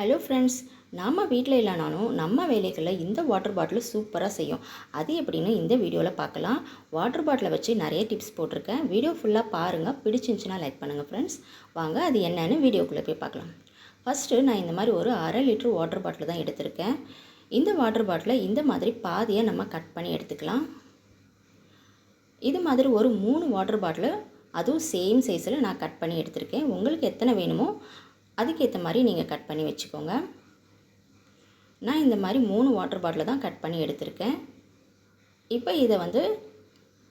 Hello friends நம்ம வீட்டில் இல்லைனாலும் நம்ம வேலைகளில் இந்த வாட்டர் பாட்டில் சூப்பராக செய்யும். அது எப்படின்னு இந்த வீடியோவில் பார்க்கலாம். வாட்டர் பாட்டிலை வச்சு நிறைய டிப்ஸ் போட்டிருக்கேன். வீடியோ ஃபுல்லாக பாருங்கள் பிடிச்சிருந்துச்சுன்னா லைக் பண்ணுங்கள் ஃப்ரெண்ட்ஸ் வாங்க அது என்னென்னு வீடியோக்குள்ளே போய் பார்க்கலாம். ஃபஸ்ட்டு நான் இந்த மாதிரி ஒரு அரை லிட்டர் வாட்டர் பாட்டில் தான் எடுத்திருக்கேன். இந்த வாட்டர் பாட்டிலை இந்த மாதிரி பாதியை நம்ம கட் பண்ணி எடுத்துக்கலாம். இது மாதிரி ஒரு மூணு வாட்டர் பாட்டில் அதுவும் சேம் சைஸில் நான் கட் பண்ணி எடுத்திருக்கேன். உங்களுக்கு எத்தனை வேணுமோ அதுக்கேற்ற மாதிரி நீங்கள் கட் பண்ணி வச்சுக்கோங்க. நான் இந்த மாதிரி மூணு வாட்டர் பாட்டில் தான் கட் பண்ணி எடுத்திருக்கேன். இப்போ இதை வந்து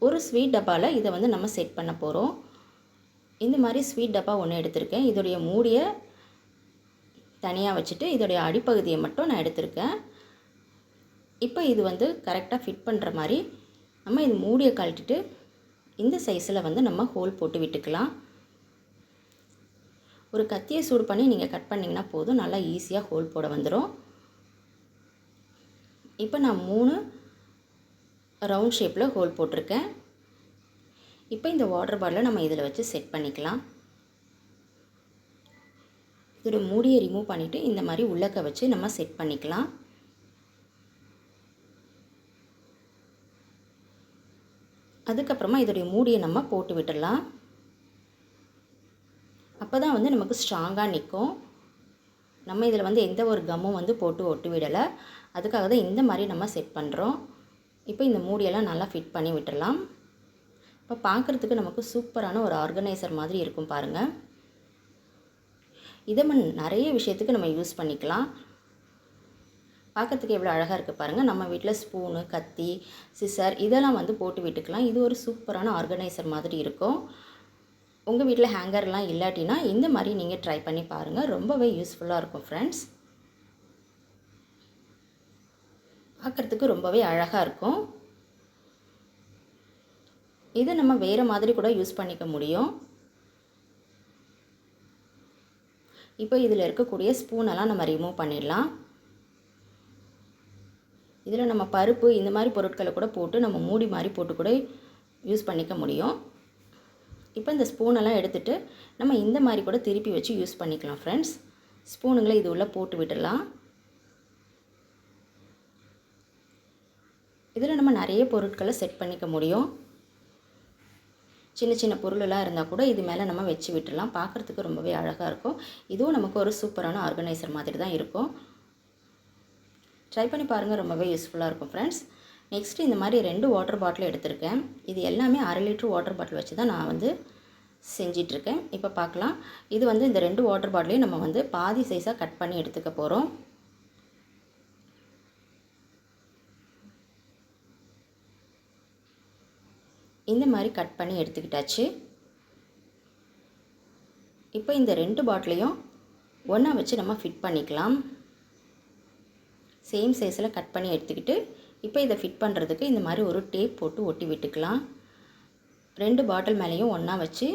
ஒரு ஸ்வீட் டப்பாவில் இதை வந்து நம்ம செட் பண்ண போகிறோம் இந்த மாதிரி ஸ்வீட் டப்பா ஒன்று எடுத்திருக்கேன். இதோடைய மூடியை தனியாக வச்சுட்டு இதோடைய அடிப்பகுதியை மட்டும் நான் எடுத்திருக்கேன். இப்போ இது வந்து கரெக்டாக ஃபிட் பண்ணுற மாதிரி நம்ம இது மூடியை கழட்டிட்டு இந்த சைஸில் வந்து நம்ம ஹோல் போட்டு விட்டுக்கலாம். ஒரு கத்தியை சூடு பண்ணி நீங்கள் கட் பண்ணிங்கன்னா போதும். நல்லா ஈஸியாக ஹோல் போட வந்துடும் இப்போ நான் மூணு ரவுண்ட் ஷேப்பில் ஹோல் போட்டிருக்கேன். இப்போ இந்த வாட்டர் பாட்டிலை நம்ம இதில் வச்சு செட் பண்ணிக்கலாம். இதோட மூடியை ரிமூவ் பண்ணிவிட்டு இந்த மாதிரி உள்ளக்க வச்சு நம்ம செட் பண்ணிக்கலாம். அதுக்கப்புறமா இதோடைய மூடியை நம்ம போட்டு விட்டுடலாம். அப்போ தான் வந்து நமக்கு ஸ்ட்ராங்காக நிற்கும் நம்ம இதில் வந்து எந்த ஒரு கம்மும் வந்து போட்டு ஒட்டு விடலை அதுக்காக தான் இந்த மாதிரி நம்ம செட் பண்ணுறோம் இப்போ இந்த மூடியெல்லாம் நல்லா ஃபிட் பண்ணி விட்டுடலாம் இப்போ பார்க்குறதுக்கு நமக்கு சூப்பரான ஒரு ஆர்கனைசர் மாதிரி இருக்கும் பாருங்கள் இதை நிறைய விஷயத்துக்கு நம்ம யூஸ் பண்ணிக்கலாம். பார்க்கறதுக்கு எவ்வளோ அழகாக இருக்குது பாருங்கள் நம்ம வீட்டில் ஸ்பூனு கத்தி சிசர் இதெல்லாம் வந்து போட்டு விட்டுக்கலாம். இது ஒரு சூப்பரான ஆர்கனைசர் மாதிரி இருக்கும். உங்கள் வீட்டில் ஹேங்கர்லாம் இல்லாட்டினா இந்த மாதிரி நீங்கள் ட்ரை பண்ணி பாருங்கள் ரொம்பவே யூஸ்ஃபுல்லாக இருக்கும் ஃப்ரெண்ட்ஸ் பார்க்குறதுக்கு ரொம்பவே அழகாக இருக்கும். இதை நம்ம வேறு மாதிரி கூட யூஸ் பண்ணிக்க முடியும். இப்போ இதில் இருக்கக்கூடிய ஸ்பூனெல்லாம் நம்ம ரிமூவ் பண்ணிடலாம். இதில் நம்ம பருப்பு இந்த மாதிரி பொருட்களை கூட போட்டு நம்ம மூடி மாதிரி போட்டு கூட யூஸ் பண்ணிக்க முடியும். இப்போ இந்த ஸ்பூனெல்லாம் எடுத்துகிட்டு நம்ம இந்த மாதிரி கூட திருப்பி வச்சு யூஸ் பண்ணிக்கலாம் ஃப்ரெண்ட்ஸ் ஸ்பூனுங்களை இது உள்ளே போட்டு விடலாம் இதில் நம்ம நிறைய பொருட்களை செட் பண்ணிக்க முடியும். சின்ன சின்ன பொருளெல்லாம் இருந்தால் கூட இது மேலே நம்ம வச்சு விட்டுடலாம். பார்க்குறதுக்கு ரொம்பவே அழகாக இருக்கும். இதுவும் நமக்கு ஒரு சூப்பரான ஆர்கனைசர் மாதிரி தான் இருக்கும். ட்ரை பண்ணி பாருங்கள் ரொம்பவே யூஸ்ஃபுல்லாக இருக்கும் ஃப்ரெண்ட்ஸ் நெக்ஸ்ட்டு இந்த மாதிரி ரெண்டு வாட்டர் பாட்டில் எடுத்திருக்கேன். இது எல்லாமே அரை லிட்ரு வாட்டர் பாட்டில் வச்சு தான் நான் வந்து செஞ்சிட்ருக்கேன். இப்போ பார்க்கலாம் இது வந்து இந்த ரெண்டு வாட்டர் பாட்டிலையும் நம்ம வந்து பாதி சைஸாக கட் பண்ணி எடுத்துக்க போகிறோம் இந்த மாதிரி கட் பண்ணி எடுத்துக்கிட்டாச்சு. இப்போ இந்த ரெண்டு பாட்டிலையும் ஒன்றா வச்சு நம்ம ஃபிட் பண்ணிக்கலாம். சேம் சைஸில் கட் பண்ணி எடுத்துக்கிட்டு இப்போ இதை ஃபிட் பண்ணுறதுக்கு இந்த மாதிரி ஒரு டேப் போட்டு ஒட்டி விட்டுக்கலாம். ரெண்டு பாட்டில் மேலேயும் ஒன்றா வச்சு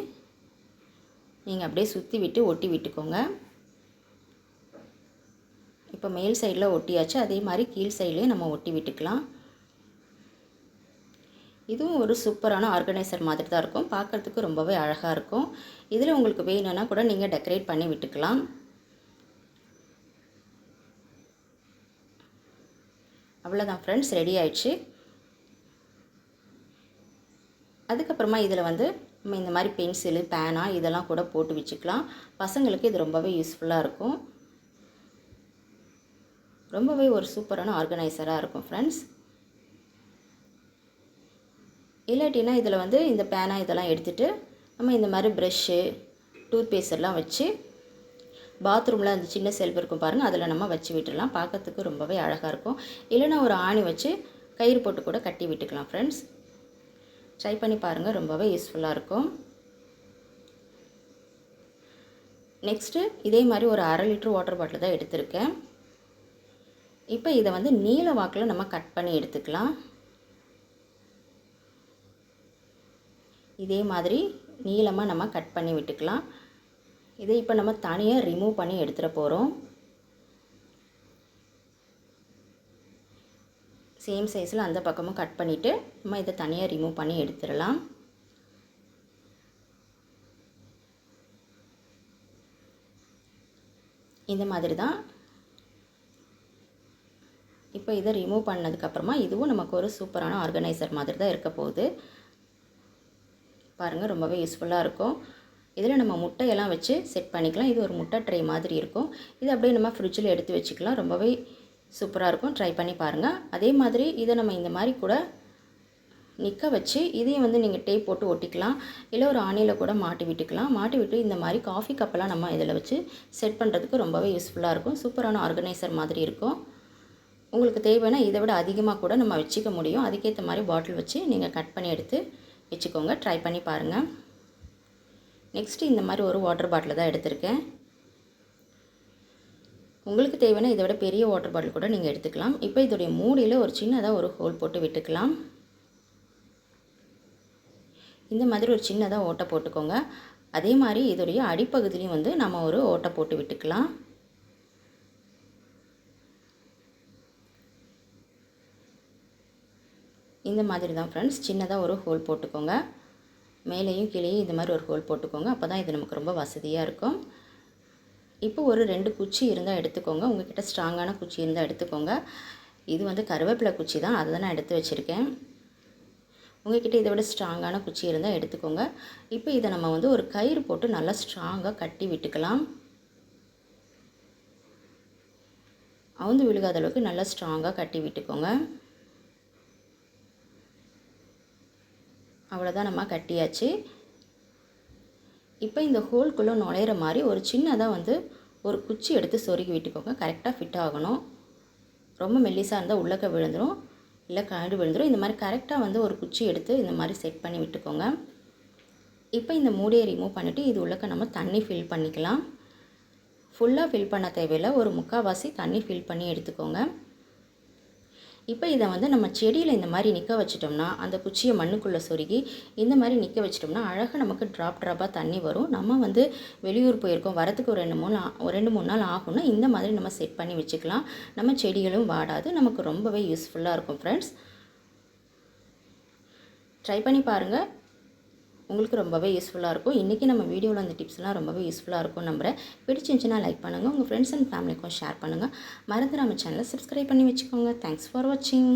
நீங்கள் அப்படியே சுற்றி விட்டு ஒட்டி விட்டுக்கோங்க. இப்போ மேல் சைடில் ஒட்டியாச்சு அதே மாதிரி கீழ் சைட்லேயும் நம்ம ஒட்டி விட்டுக்கலாம். இதுவும் ஒரு சூப்பரான ஆர்கனைசர் மாதிரி தான் இருக்கும். பார்க்குறதுக்கு ரொம்பவே அழகாக இருக்கும். இதில் உங்களுக்கு வேணும்னா கூட நீங்கள் டெக்கரேட் பண்ணி விட்டுக்கலாம். அவ்வளோதான் ஃப்ரெண்ட்ஸ் ரெடி ஆயிடுச்சு. அதுக்கப்புறமா இதில் வந்து நம்ம இந்த மாதிரி பென்சிலு பேனா இதெல்லாம் கூட போட்டு வச்சுக்கலாம். பசங்களுக்கு இது ரொம்பவே யூஸ்ஃபுல்லாக இருக்கும். ரொம்பவே ஒரு சூப்பரான ஆர்கனைசராக இருக்கும் ஃப்ரெண்ட்ஸ் இல்லாட்டினா இதில் வந்து இந்த பேனா இதெல்லாம் எடுத்துகிட்டு நம்ம இந்த மாதிரி ப்ரெஷ்ஷு டூத் பேஸ்ட் எல்லாம் வச்சு பாத்ரூமில் அந்த சின்ன செல்ஃப் இருக்கும் பாருங்கள் அதில் நம்ம வச்சு விட்டுடலாம் பார்க்கறதுக்கு ரொம்பவே அழகாக இருக்கும். இல்லைனா ஒரு ஆணி வச்சு கயிறு போட்டு கூட கட்டி விட்டுக்கலாம் ஃப்ரெண்ட்ஸ் ட்ரை பண்ணி பாருங்கள் ரொம்பவே யூஸ்ஃபுல்லாக இருக்கும். நெக்ஸ்ட்டு இதே மாதிரி ஒரு அரை லிட்ரு வாட்டர் பாட்டில் தான் எடுத்திருக்கேன். இப்போ இதை வந்து நீல வாக்கில் நம்ம கட் பண்ணி எடுத்துக்கலாம். இதே மாதிரி நீளமாக நம்ம கட் பண்ணி விட்டுக்கலாம். இதை இப்போ நம்ம தனியாக ரிமூவ் பண்ணி எடுத்துகிட போகிறோம் சேம் சைஸில் அந்த பக்கமும் கட் பண்ணிவிட்டு நம்ம இதை தனியாக ரிமூவ் பண்ணி எடுத்துடலாம். இந்த மாதிரி தான் இப்போ இதை ரிமூவ் பண்ணதுக்கப்புறமா இதுவும் நமக்கு ஒரு சூப்பரான ஆர்கனைசர் மாதிரி தான் இருக்க போகுது. பாருங்கள் ரொம்பவே யூஸ்ஃபுல்லாக இருக்கும். இதில் நம்ம முட்டையெல்லாம் வச்சு செட் பண்ணிக்கலாம். இது ஒரு முட்டை ட்ரை மாதிரி இருக்கும். இது அப்படியே நம்ம ஃப்ரிட்ஜில் எடுத்து வச்சுக்கலாம். ரொம்பவே சூப்பராக இருக்கும். ட்ரை பண்ணி பாருங்கள் அதே மாதிரி இதை நம்ம இந்த மாதிரி கூட நிற்க வச்சு இதையும் வந்து நீங்கள் டேப் போட்டு ஒட்டிக்கலாம். இல்லை ஒரு ஆணியில் கூட மாட்டி விட்டுக்கலாம். மாட்டி விட்டு இந்த மாதிரி காஃபி கப்பெல்லாம் நம்ம இதில் வச்சு செட் பண்ணுறதுக்கு ரொம்பவே யூஸ்ஃபுல்லாக இருக்கும். சூப்பரான ஆர்கனைசர் மாதிரி இருக்கும். உங்களுக்கு தேவைன்னா இதை விட அதிகமாக கூட நம்ம வச்சுக்க முடியும். அதுக்கேற்ற மாதிரி பாட்டில் வச்சு நீங்கள் கட் பண்ணி எடுத்து வச்சுக்கோங்க. ட்ரை பண்ணி பாருங்கள் நெக்ஸ்ட்டு இந்த மாதிரி ஒரு வாட்டர் பாட்டில் தான் எடுத்திருக்கேன். உங்களுக்கு தேவைன்னா இதை விட பெரிய வாட்டர் பாட்டில் கூட நீங்கள் எடுத்துக்கலாம். இப்போ இதோடைய மூடியில் ஒரு சின்னதாக ஒரு ஹோல் போட்டு விட்டுக்கலாம். இந்த மாதிரி ஒரு சின்னதாக ஓட்டை போட்டுக்கோங்க. அதே மாதிரி இதோடைய அடிப்பகுதியிலையும் வந்து நம்ம ஒரு ஓட்டை போட்டு விட்டுக்கலாம். இந்த மாதிரி தான் ஃப்ரெண்ட்ஸ் சின்னதாக ஒரு ஹோல் போட்டுக்கோங்க. மேலேயும் கீழேயும் இந்த மாதிரி ஒரு ஹோல் போட்டுக்கோங்க. அப்போ தான் இது நமக்கு ரொம்ப வசதியாக இருக்கும். இப்போ ஒரு ரெண்டு குச்சி இருந்தால் எடுத்துக்கோங்க. உங்கள்கிட்ட ஸ்ட்ராங்கான குச்சி இருந்தால் எடுத்துக்கோங்க. இது வந்து கருவேப்பிலை குச்சி தான். அதை தான் நான் எடுத்து வச்சுருக்கேன். உங்கள்கிட்ட இதை விட ஸ்ட்ராங்கான குச்சி இருந்தால் எடுத்துக்கோங்க. இப்போ இதை நம்ம வந்து ஒரு கயிறு போட்டு நல்லா ஸ்ட்ராங்காக கட்டி விட்டுக்கலாம். அவுந்து விழுகாத அளவுக்கு நல்லா ஸ்ட்ராங்காக கட்டி விட்டுக்கோங்க. அவ்வளோதான் நம்ம கட்டியாச்சு. இப்போ இந்த ஹோல்குள்ளே நுழையிற மாதிரி ஒரு சின்னதாக வந்து ஒரு குச்சி எடுத்து சொருகி விட்டுக்கோங்க. கரெக்டாக ஃபிட் ஆகணும். ரொம்ப மெல்லிசாக இருந்தால் உள்ளக்க விழுந்துடும் இல்லை காடு விழுந்துடும் இந்த மாதிரி கரெக்டாக வந்து ஒரு குச்சி எடுத்து இந்த மாதிரி செட் பண்ணி விட்டுக்கோங்க. இப்போ இந்த மூடியை ரிமூவ் பண்ணிவிட்டு இது உள்ளக்க நம்ம தண்ணி ஃபில் பண்ணிக்கலாம். ஃபுல்லாக ஃபில் பண்ண தேவையில்லை. ஒரு முக்கால்வாசி தண்ணி ஃபில் பண்ணி எடுத்துக்கோங்க. இப்போ இதை வந்து நம்ம செடியில் இந்த மாதிரி நிற்க வச்சிட்டோம்னா அந்த குச்சியை மண்ணுக்குள்ளே சொருகி இந்த மாதிரி நிற்க வச்சிட்டோம்னா அழகாக நமக்கு ட்ராப் ட்ராப்பாக தண்ணி வரும். நம்ம வந்து வெளியூர் போயிருக்கோம் வரத்துக்கு ஒரு ரெண்டு மூணு ஒரு ரெண்டு மூணு நாள் ஆகும்னா இந்த மாதிரி நம்ம செட் பண்ணி வச்சுக்கலாம். நம்ம செடிகளும் வாடாது நமக்கு ரொம்பவே யூஸ்ஃபுல்லாக இருக்கும் ஃப்ரெண்ட்ஸ் ட்ரை பண்ணி பாருங்கள் உங்களுக்கு ரொம்பவே யூஸ்ஃபுல்லாக இருக்கும். இன்றைக்கி நம்ம வீடியோவில் அந்த டிப்ஸ்லாம் ரொம்பவே யூஸ்ஃபுல்லாக இருக்கும் நம்புகிறேன் பிடிச்சிருந்துச்சுன்னா லைக் பண்ணுங்கள் உங்கள் ஃப்ரெண்ட்ஸ் அண்ட் ஃபேமிலிக்கும் ஷேர் பண்ணுங்கள் மறந்துடாம சேனலை சப்ஸ்கிரைப் பண்ணி வச்சுக்கோங்க. தேங்க்ஸ் ஃபார் வாட்சிங்